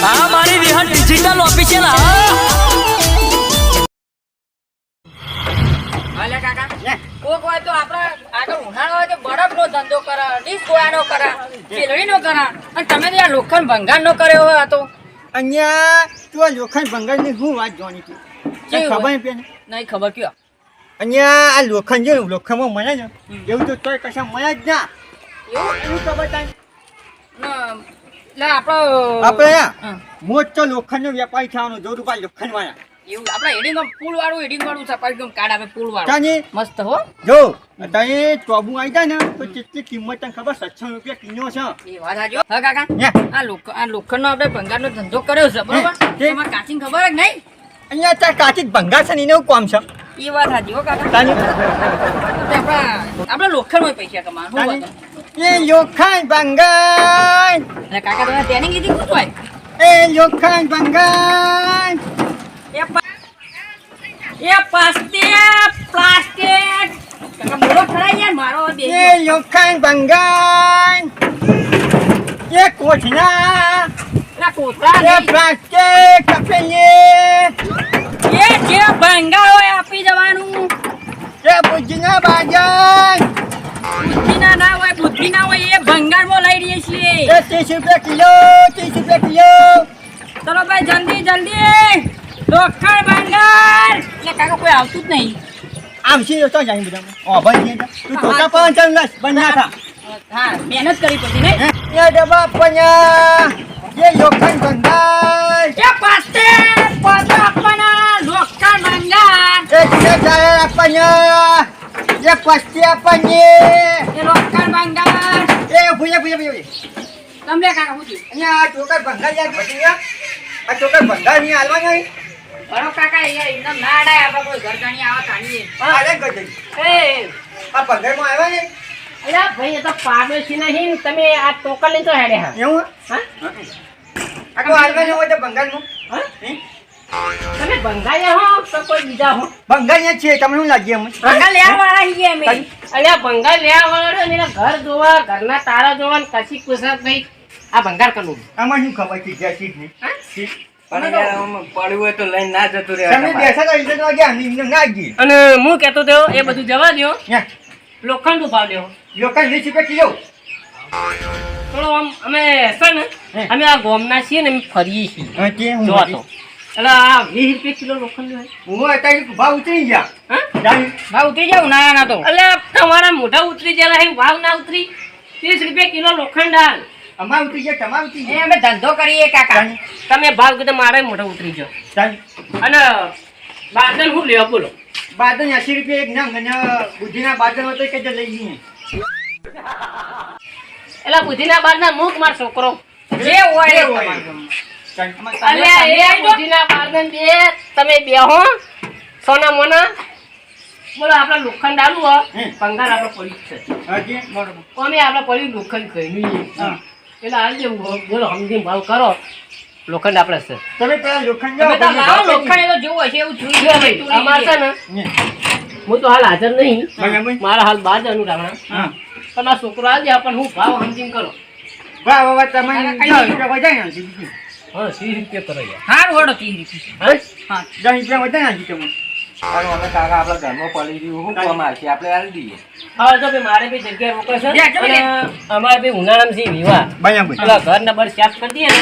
હા મારી વિહન digital official હા. કાકા. કોક હોય તો આપણે આગળ ઉનાળો હોય તો બરફનો ધંધો કરે ડીશ ગોળાનો કરે અને તમે ત્યાં લોખંડ લોખંડ ભંગારનો કર્યો હોય તો. અહીંયા તું આ લોખંડ ભંગારની શું વાત જોવાની તું કેવું? ખબર નહીં પેને નહીં ખબર કયો? અહીંયા આ લોખંડ છે લોખંડમાં મળે ને એવું તો તોય કશા મળે જ ના. એવું? એવું ખબર તને? ન- આપણો. મોટો લોખંડનો વેપારી થવાનો જો રૂપિયા લોખંડ વાળા એવું આપણે હેડિંગ પુલ વાળું હેડિંગ વાળું પુલ વાળું મસ્ત હો. જો તને ચોબુ આવી જાય ને તો કેટલી કિંમત તને ખબર? સત્સો રૂપિયા કિલો છે. એ વાત હા. કાકા. આ લોક આ લોખંડનો આપણે ભંગારનો ધંધો કર્યો છે બરોબર. તમારે કાચીને ખબર જ નહીં? અહીંયા ત્યાં કાચી ભંગાર છે ને એને એવું કામ છે. એ વાત હાજી હો કાકા. આપણા આપણા આપણે લોખંડમાં પૈસા કમાવાનું? એ લોખંડ ભંગાર એટલે કાકા તમે ટ્રેનિંગ કીધી શું હોય? એ લોખંડ ભંગાર એ એ પ્લાસ્ટિક પ્લાસ્ટિક. કાકા બોલો ખરા યાર મારો બે એ લોખંડ ભંગાર એ કોઠના. એટલે કોથળા એ. પ્લાસ્ટિક કપેલી એ જે ભંગાર હોય આપી જવાનું. એ ભુજના બાજાર. બુદ્ધિના ના હોય બુદ્ધિ ના હોય એ ભંગારમાં લઈ રહીએ છીએ. ત્રીસ રૂપિયા કિલો ત્રીસ રૂપિયા કિલો. ચલો ભાઈ જલ્દી જલ્દી. લોખંડ ભંગાર. એટલે કાકા કોઈ આવતું જ નહીં. આવશે તો જાય બધા ઓ ભાઈ તું પણ ચાલ ના બંધ થા. હા મહેનત કરી પડતી ને. એ ડબા પન્યા. એ લોખંડ ભંગાર. એ પાસ્તે પાછો આપવાના લોખંડ ભંગાર. એ જાય આપanya એ પસ્તી આપanye એ લોખંડ ભંગાર એ ભૂયા ભૂયા ભૂયા તમને કાકા થયું અહીંયા આ ટોકર ભંગાર યાર ભટી આ ટોકર ભંગારની હાલવા નહીં. બરો કાકા યાર એકદમ ના અડાય આપણે કોઈ ઘર જાણી આવા કાઢીએ આ રે ગઈ એ. આ ભંગારમાં આવ્યા ને અલ્યા ભાઈ એ તો પાડોશી નહીં તમે આ ટોકલ લઈને તો હેડે હા એવું? હા? આ તો હાલવા ન હોય તો ભંગારમાં? હા? હે? તમે ભંગાયા હો તો કોઈ બીજા હો. ભંગાયા છીએ તમને શું લાગી અમે ભંગા લેવા વાળા છીએ અમે. અલ્યા ભંગા લેવા વાળો ને ઘર જોવા ઘરના તારા જોવા ને કશી કુસરત નહીં. આ ભંગાર કરવું. આમાં શું ખબર છે જ્યાં સીટ નહીં હા? સીટ. પણ યાર આમાં પડ્યું હોય તો લઈને ના જતું તમે બેસા તો ઇજ્જત વાગ્યા અમે ના ગઈ અને હું કહેતો હતો એ બધું જવા દો લોખંડ ઉભાવ દો લોખંડ વીસ રૂપિયા કિલો. થોડો આમ અમે છે ને અમે આ ગોમના છીએ ને અમે ફરીએ છીએ. જોવા તો. એટલે આ વીસ રૂપિયા કિલો લોખંડ હોય હું અત્યારે ભાવ ઉતરી ગયા. હા? ભાવ ઉતરી જાવ ના ના તો. એટલે તમારા મોઢા ઉતરી હે વાવ ના ઉતરી. ત્રીસ રૂપિયા કિલો લોખંડ હાલ. અમાર ઉતરી ગયા તમાર ઉતરી એ અમે ધંધો કરીએ કાકા. તમે ભાવ કીધો મારે મોઢા ઉતરી જાઓ. અને બાદલ હું લેવા બોલો? બાદલ એસી રૂપિયા એક નંગ અને બુદ્ધિના બાદલ હોય તો કે લઈ જઈએ. એટલે બુદ્ધિના બાદના મુખ માર છોકરો. જે હોય એ હોય. તમારું. જાણી. અલ્યા એ બુદ્ધિના બારના બે. તમે બે સોના મોના. બોલો આપણે લોખંડ આલું હો. હમ. આપણે પડી છે. હા, જે? બરોબર. અમે આપણે પડ્યું લોખંડ ખાઈ એટલે હાલ બોલો સમજી ભાવ કરો. લોખંડ આપણે છે. તમે પેલા લોખંડ તમે તો લોખંડ જેવું એવું અમારે છે ને. હું હાલ હાજર નહીં. મારા હાલ બાર જવાનું રાવણા હા. પણ આ છોકરો આવી જાય પણ હું ભાવ સમજીને કરો. ભાવ વાહ, તમે હા રૂપિયા કરો ત્રીસ રૂપિયા. હા? હા. દસ રૂપિયા વધારી નાખી તમે. પણ અમે કાકા આપણા ઘરમાં પડી રહ્યું શું કામ આવશે આપણે હાલ દઈએ. હા તો ભાઈ મારે બી જગ્યા રોકે છે. અમારે બી ઉનાળામાં છે વિવાહ. પેલા ઘર ને બર સાફ કરી દઈએ ને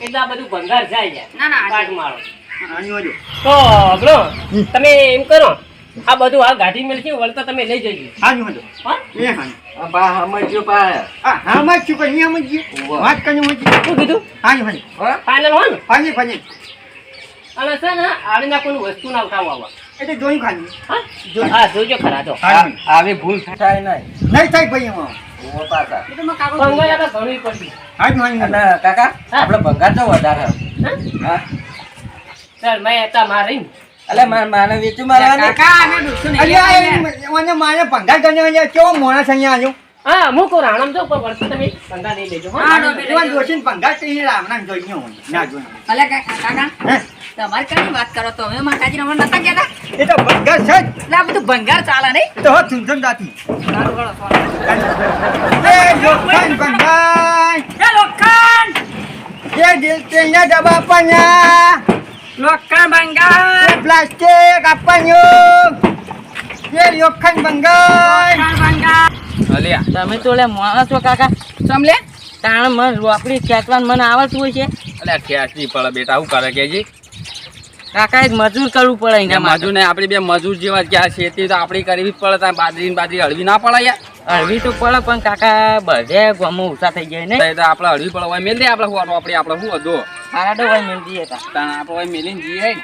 એટલે આ બધું ભંગાર જાય યાર ના ના પાટ મારો. તો બરો તમે એમ કરો. આ બધું આ ગાડી મેળવી વળતા તમે લઈ જજો આની બાજુ. હા? એ હા. બા સમજ્યો આમાં જ છું, પણ અહીંયા. ઉવ્વ. વાત કરી સમજી. શું કીધું? બાજુ. ફાઇનલ હોય ને? ફાજી, ફાજી. અને છે ને આડીના કોઈ વસ્તુ ના ઉઠાવવા આવા. એટલે જોઈ ખાલી. હા? હા જોજો ખરા તો આવી ભૂલ થાય નહીં. નહીં થાય ભાઈ એમાં. ઊભો તો મેં કાકો આપડે ભંગાર તો વધારે. હા? ચાલ મેં હતા મારે માને વેચું મારવાનું કાકા અમે નહીં મને ભંગાર કરીને કેવો માણસ અહીંયા આવ્યો? હા હું રાણમ તો ઉપર વળતા તમે. ભંગાર નહીં લેજો હો. ડોબી. જોઈ ન ના કાકા કાકા તમારે કઈ વાત કરો તો? અમે માતાજી રમણ નતા કહેતા? એ તો ભંગાર છે જ. બધું ભંગાર ચાલે નહીં? તો. એ લોખંડ ભંગાર. એ લોખંડ! એ દિલ તેલના ડબ્બા આપવાના લોખંડ ભંગાર એ પ્લાસ્ટિક આપવાનું. એ લોખંડ બંગાળ. લોખંડ ભંગાર તમે તો લે માણસ છો કાકા. સમ લે? તાણ મન રોપડી ખેંચવાનું મને આવડતું હોય છે. અલ્યા ખેંચવી પડે બેટા શું કરે કેજી? કાકા એક મજૂર કરવું પડે મજૂર ને આપણે બે મજૂર જેવા ક્યાં ખેતી તો આપણે કરવી જ પડે ત્યાં બાદરી ને બાજરી હળવી ના પડે યાર. હળવી તો પડે પણ કાકા બધે ગામમાં ઓછા થઈ જાય ને. તો આપણે હળવી પડે હોય મેલ દે આપણે શું આપડે આપણે શું હતો સારા તો હોય મેલ દઈએ તાણ આપણે હોય મેલીને જઈએ ને.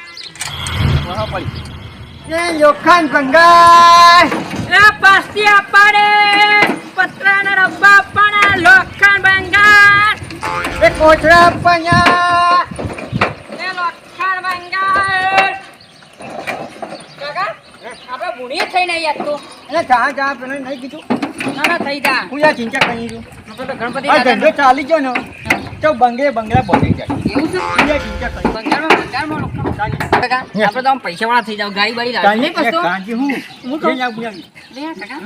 પડી. એ પાસ્તી આપવાને પતરાના રબ્બા આપવાના લોખંડ ભંગાર એ કોચરા આપવાના એ લોખંડ ભંગાર કાકા આપણે ભૂણીએ થઈને યાદ તો. એટલે જા જા પેલો નહીં કીધું. ના ના થઈ જા. હું યા ચિંતા કરી છું. તો ગણપતિ આ ધંધો ચાલી ગયો ને તો બંગલે બંગલા પહોંચી જાય. એવું છે? હું યાર ચિંતા કરી ભંગારમાં ભંગારમાં લોખંડ કાકા આપણે તો આમ પૈસાવાળા થઈ જાવ ગાડી બાડી લાવી નહીં પસ્તો કાંજી હું. હું કહું? લે કાકા.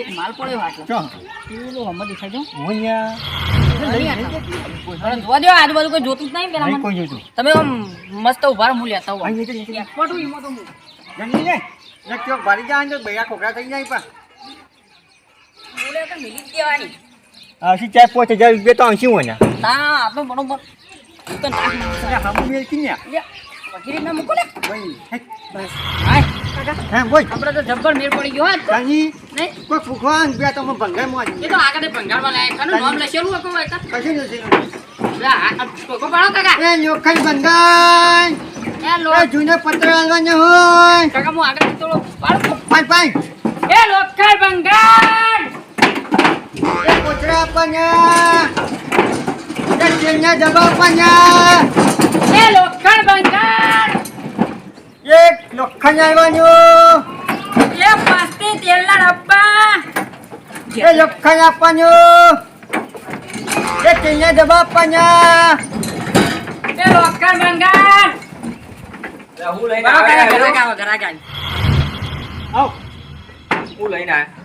એક માલ પડ્યો હાટલો ચો, પેલો હમણાં દેખાય છે. હું અહીંયા અરે જોવા દો આજુબાજુ કોઈ જોતું જ નહીં પેલા કોઈ જોતું. તમે મસ્ત ઊભા હું લેતા હોય. એક્સપર્ટ હું, એમાં તો હું. જલ્દી ને. એક ચોક ભરી જાય બૈરા ખોખરા થઈ જાય પણ. હું તો મિલી જ દેવાની. આશી ચાર પાંચ હજાર રૂપિયા તો આવશે હોય ને ના, આપણો બરોબર. તો નાખ નાખ. અરે ને લે, વગેરે મૂકો લે. બસ. હા બોલ આપણે તો જબ્બર મેળ પડી ગયો હોત. નહીં? કોઈ ફૂંકવા રૂપિયા તો અમે ભંગારમાં એ તો આગળ ભંગારમાં લાયા. કાનું નામ લખેલું હતું હોય કશું નથી લે, આ- આ ટોકો પાડો કાકા. એ લોખંડ બંગાળ એ લો- એ જૂના પત્ર હાલવાના હોય કાકા, હું આગળ થોડો પાડો. એ લોખંડ ભંગાર! એ કોચરા આપવાના એ તેલના ડબ્બા આપવાના એ લોખંડ ભંગાર! એક લોખંડ આવવાનું એ પાસ્તી તેલના ડબ્બા! એ લોખંડ આપવાનું એ તેલના ડબ્બા આપવાના એ લોખંડ! અલ્યા, હું લઈને આવો, ઘરાક આવો. આવ હું લઈને આવવાનું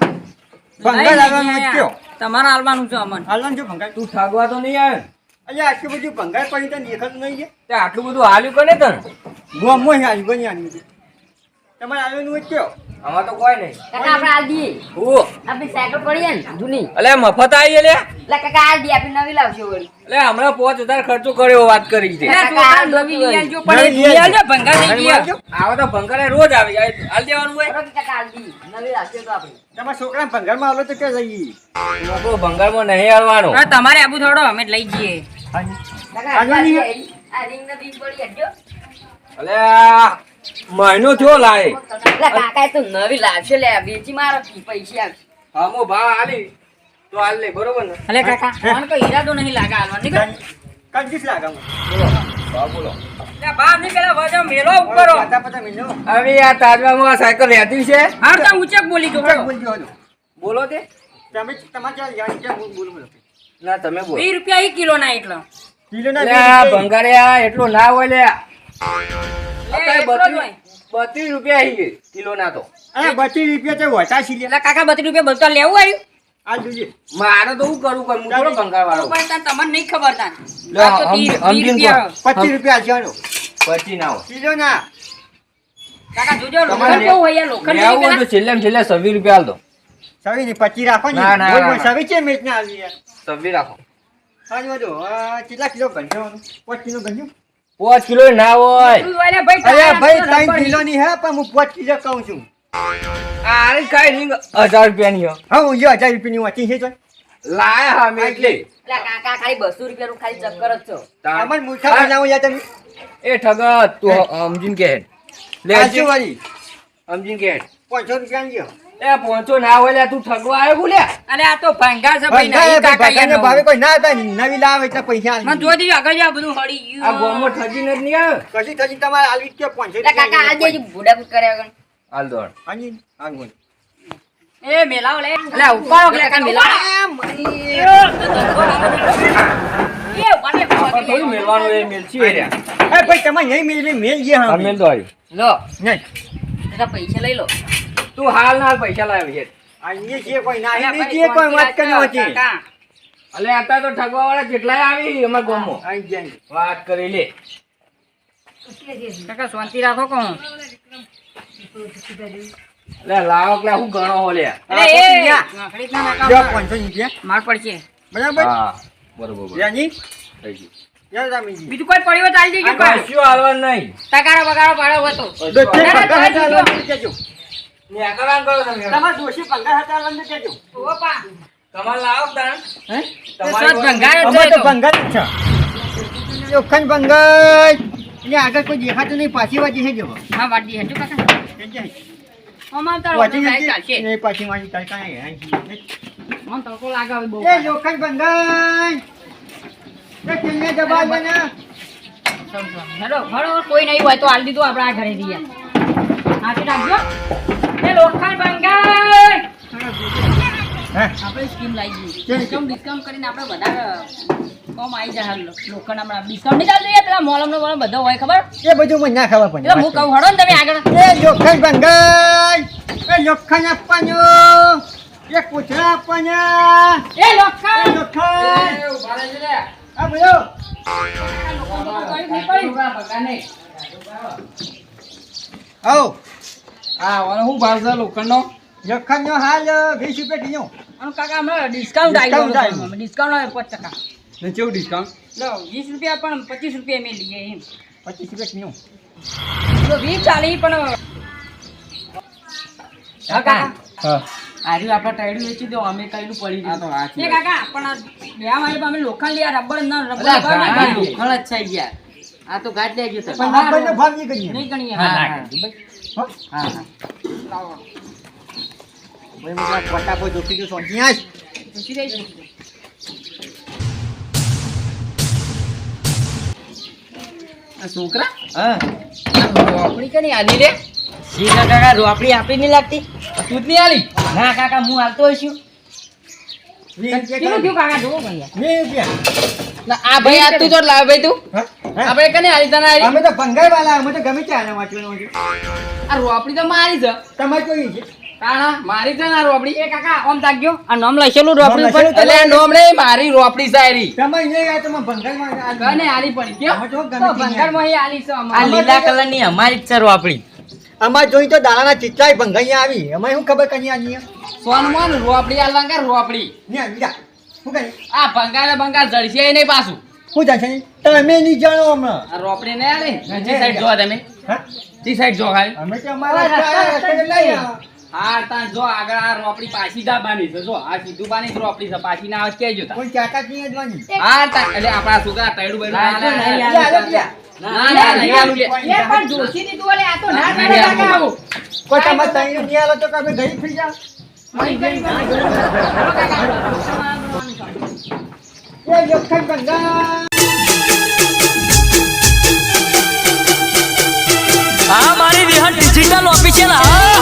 કયો અહીંયા. તમારે હાલવાનું છે અમન. હાલવાનું છે ભંગાઈ. તું ઠગવા તો નહીં આવે. અહીંયા આટલું બધું ભંગાઈ પડી તને દેખાતું નહીં છે. તે આટલું બધું હાલ્યું કોને તને? ગોમમાં આવી ગઈ છે તમારે આવ્યું હોય કયો. આમાં તો કોઈ નહીં. કાકા આપણે દઈએ હું આપણી સાયકલ પડી ને જૂની. અલે મફત આવી લે. એટલે કાકા દઈએ આપણે નવી લાવશે વળી. એટલે હમણાં પાંચ હજાર ખર્ચો કર્યો વાત કરી છે. કાકા હાલ નવી લઈ આવજો પણ લઈ લઈ આવજો ભંગાર લઈ નવી આવો તો ભંગારે રોજ આવી. જાય હાલ દેવાનું હોય. કાકા દઈએ નવી લાવશે તો આપણે. તમારા છોકરા તો નહીં આબુ થોડો અમે લઈ જઈએ. હાજી કાકા આ આ ને ring પડી હટજો. અલે આ મહિનો થયો લાય. એટલે કાકા તો નવી લાવશે લે વેચી મારો પૈસા. હા મો ભા આલી તો હાલ લે બરોબર ને? અલે કાકા. મને કોઈ ઈરાદો નહીં લાગા હાલવાનો નીકળ. કાંજીસ ભાવ બોલો લે ની પેલા વજન મેલો ઉપર. હો. પાતા પાતા હવે આ તાજવામાં આ સાયકલ રહેતી છે. હા તો બોલી હાલો. બોલો તે. તમે તમારે જાણી ક્યાં બોલ બોલ બોલો. ના તમે બોલો. રૂપિયા કિલો ના એટલો. કિલો ના ભંગારે આ એટલો ના હોય લે. જ બત્રીસ રૂપિયા આવી કિલો ના તો. અરે બત્રીસ રૂપિયા તો વટા છી એટલે કાકા બત્રીસ રૂપિયા બધું લેવું આવ્યું આ જોઈએ. મારે તો હું કરું કોઈ હું ભંગાર વાળો પણ તમને નહીં ખબર તાન. પચીસ રૂપિયા પછી ના હોય. કિલો ના. કાકા જોજો લોખંડ કેવું હોય લોખંડ લેવું તો છેલ્લે છેલ્લે છવ્વીસ રૂપિયા હાલ દો. સવી ની. રાખો. સવી છે મેચ ના આવી યાર. છવ્વીસ રાખો. હાજી વધુ કેટલા કિલો ગંજો પાંચ કિલો ગંજો પાંચ કિલો ના હોય. ને અરે ભાઈ ત્રણ કિલો ની હે પણ હું પાંચ કિલો કહું છું. આ કઈ નહીં હજાર રૂપિયાની ની હા હું હજાર હજાર રૂપિયાની વાંચી છે. તો લાયા હા મેં એટલે. કાકા ખાલી બસો રૂપિયાનું ખાલી ચક્કર જ છો. તાણ. મૂર્ખા બનાવો યાર તમે. એ ઠગત તું સમજીને કે. લે સમજીને કે પાંચસો રૂપિયા ગયો એ પોંચો ના હોય લે તું ઠગવા આવ્યો બોલે? અને આ તો ભંગાર છે ભાઈ ના કાકા ભાઈને યાર ભાવે કોઈ ના હતા નવી લાવે એટલે પૈસા મને જો દી આગળ જા બધું હળી આ ગયું. ગોમમાં ઠગીને જ નહીં કશી ઠગી તમારે આલવી કે પોંચે એટલે કાકા આ જે બુડાબુડ કરે આગળ હાલ દોડ. હાજી હા બોલ એ મેલાવ લે. લે ઉપાડો કે કાકા મેલાવ એ વાટે થોડું મેલવાનું એ મેલછી એ ભાઈ તમે નહીં મેલી મેલ જે હા, મેલ દો. લો. નહીં. એટલે પૈસા લઈ લો. તું હાલ ના પૈસા લાવી હેડ. આ જે છે કોઈ ના અહીં જે કોઈ વાત કરી હતી અલે અત્યારે તો ઠગવા વાળા કેટલાય આવી અમાર ગામમાં. આઈ જાય વાત કરી લે. કાકા શાંતિ રાખો કોણ લે લાવો કે હું ગણો હો લે. એ! નાખડી ના નાખો. જો પાંચસો રૂપિયા. માર પડશે. બરાબર? હા બરોબર બરોબર. યાની? થઈ ગયું. બીજું કોઈ પડ્યું હાલવાનું નહીં? તગારો બગારો પાડો હોય નેકળવાનું કરો તમે. તમારે દોશી પંદર હજાર આલવાનું કેજો ઓ પા. તમારે લાવો તાણ. હે? તમારી તો ભંગાર જ અમારે છે તો તો. જ છે. લોખંડ ભંગાર. એટલે આગળ કોઈ દેખાતું નહીં પાછી વાજી છે જો હા વાડી હજુ કાકા. અમાર તારો વાજી ચાલશે. નથી પાછી વાજી ચાલ કાંઈ મને તડકો લાગે બહુ. એ લોખંડ ભંગાર. એ કેમને જવાબ બના હેલો હેલો કોઈ નહીં હોય તો આલ દીધું આપણે આ ઘરે દઈએ હાથી રાખજો. એ લોખંડ બંગાળ. આપણે સ્કીમ લાવી કેવી? ડિસ્કાઉન્ટ કરીને આપણે બધા કોમ આવી જાય હાલ લોખંડ હમણાં. ડિસ્કાઉન્ટ નહીં ચાલતું યાર પેલા મોલમ નો મોલમ બધો હોય ખબર? એ બધું મને ના ખબર પડે હું કહું હડો ને તમે આગળ. એ લોખંડ ભંગાર એ લોખંડ આપવાનો. એ આપવાના. એ એ લોખંડ લોખંડ એ ઊભા રહેજો લે. આ બોલો આવો. હા ઓને શું ભાવ છે લોખંડનો લોખંડ હાલ વીસ રૂપિયા કિલો અને કાકા હમણાં ડિસ્કાઉન્ટ આવ્યું. ડિસ્કાઉન્ટ આવે પાંચ ટકા. ને કેવું ડિસ્કાઉન્ટ લો વીસ રૂપિયા પણ પચીસ રૂપિયા મેં લઈએ એમ. પચીસ રૂપિયા કિલો તો વીસ ચાલી પણ કાકા. હા. આર્યું આપણે ટાઈડું વેચી દો અમે કઈનું પડી ગયું. તો દીધું છે. કાકા પણ બે વાળી અમે લોખંડ લ્યા રબર ના રબર લોખંડ જ છે યાર. આ તો ગાટ લેજો ગયો પણ ભાવ નહીં કરીએ નહીં ગણીએ. હા, હા, હા. લાવો. ભાઈ આજ દઈશું. આ છોકરા? આપણી કે નહીં આલી રે? કાકા રોપડી આપી નહીં લાગતી. તું જ નહીં આલી? ના કાકા હું હાલતો હોઈશું. વીસ રૂપિયા કાકા? જોવો ભાઈ વીસ રૂપિયા. ના, આ ભાઈ આ તું ચોટ લાવે ભાઈ તું. હા? હા? આ ભાઈ કને આલી તને આલી અમે તો ભંગાઈ વાલા અમે તો ગમે ત્યાં આના વાંચવાનું આ રોપડી તો મારી છે. તમારે જોઈ છે? કાણા મારી છે ને રોપડી. એ કાકા આમ તાકજો આ નામ લખેલું રોપડી ઉપર? એટલે આ નોમ નહીં મારી રોપડી સાયરી તમે નહીં આવ્યા તમે ભંગારમાં આ- કને આલી પડી. કેમ? અમે તો તો ગમે ત્યાં ભંગારમાં અહીં આલી છે આ લીલા કલરની અમારી જ છે રોપડી. અમારે જોઈ તો દાણાના ચિત્રાય ભંગાઈ આવી. અમે શું ખબર કઈ આની સોનમાં રોપડી આલવા કર રોપડી? ને જા શું આ ભંગાર ભંગાર જડશે નહીં પાછું શું થશે તમે નહીં જાણો હમણાં આ રોપડી ને આલે જે સાઈડ જોવા તમે હા? જે સાઈડ જો ખાલી અમે તો અમારા. હા તાન જો આગળ આ રોપડી પાછી દાબાની છે જો આ સીધું બાની રોપડી છે પાછી ના આવે કેજો તા કોઈ ચાકાત નહીં અડવાની. હા તા એટલે આપણા છોકરા તૈડું બેડું ના ના, ના, લે, આલો, લે. ના ના લે એ પણ જોશી દીધું ઓલે આ તો ના ના, ચાલે ના, કાકા આવું. કોઈ તમારે તઈને નહીં આલો તો કે ઘરે ફરી જાઓ. આ મારી વિહન ડિજિટલ ઓફિશિયલ હા.